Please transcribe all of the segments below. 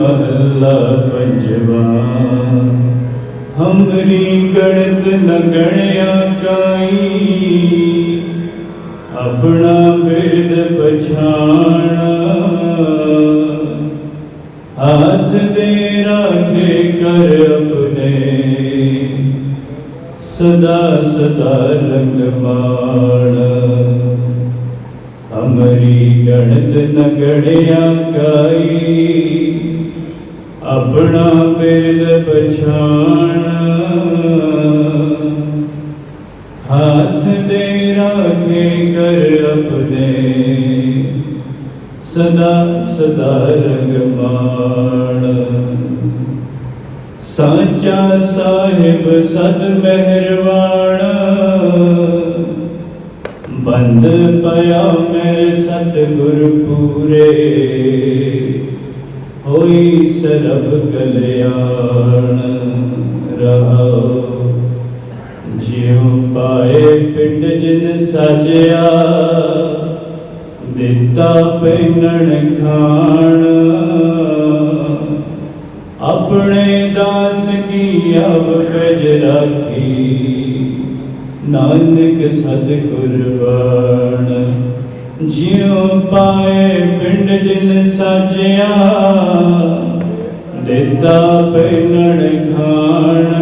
ਮਹੱਲਾ ਪੰਜਵਾ ਹਮਰੀ ਗਣਤ ਨ ਗਣਿਆ ਕਾਈ ਆਪਣਾ ਬਿਰਦ ਪਛਾਣਾ ਹੱਥ ਦੇ ਰਾਖੇ ਕਰ ਆਪਣੇ ਸਦਾ ਸਦਾ ਰੰਗ ਮਾਣ ਹਮਰੀ ਗਣਤ ਨ ਗੜਿਆ ਕਾਈ ਆਪਣਾ ਬਿਰਦ ਪਛਾਣ। ਹਾਥ ਦੇ ਰਾਖੇ ਕਰ ਆਪਣੇ। ਸਦਾ ਸਦਾ ਰੰਗ ਸਾਚਾ ਸਾਹਿਬ ਸਦ ਮਿਹਰਵਾਨ ਬੰਦ ਪਿਆ ਮੇਰੇ ਸਤਿਗੁਰ ਪੂਰੇ। ਹੋਈ ਸਰਬ ਕਲਿਆਣ ਰਹਾਉ ਜਿਉ ਪਾਏ ਪਿੰਡ ਜਿਨ ਸਜਿਆ, ਦਿੱਤਾ ਪੈਨਣ ਖਾਣ। ਆਪਣੇ ਦਾਸ ਕੀ ਅਬ ਪਜ ਰਾਖੀ, ਨਾਨਕ ਸਤ ਕੁਰਬਾਨ ਜਿਉ ਪਾਏ ਪਿੰਡ ਜਿਨ ਸਜਿਆ ਦਿੱਤਾ ਪੈਨਣ ਖਾਣ।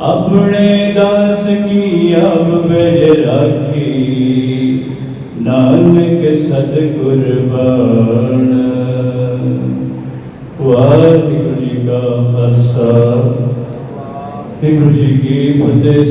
ਆਪਣੇ ਦਾਸ ਕੀ ਅਬ ਪਜ ਰਾਖੀ। ਨਾਨਕ ਸਤ ਕੁਰਬਾਨ ਵਾਹਿਗੁਰੂ ਜੀ ਕਾ ਖਾਲਸਾ। ਵਾਹਿਗੁਰੂ ਜੀ ਕੀ ਫਤਿਹ।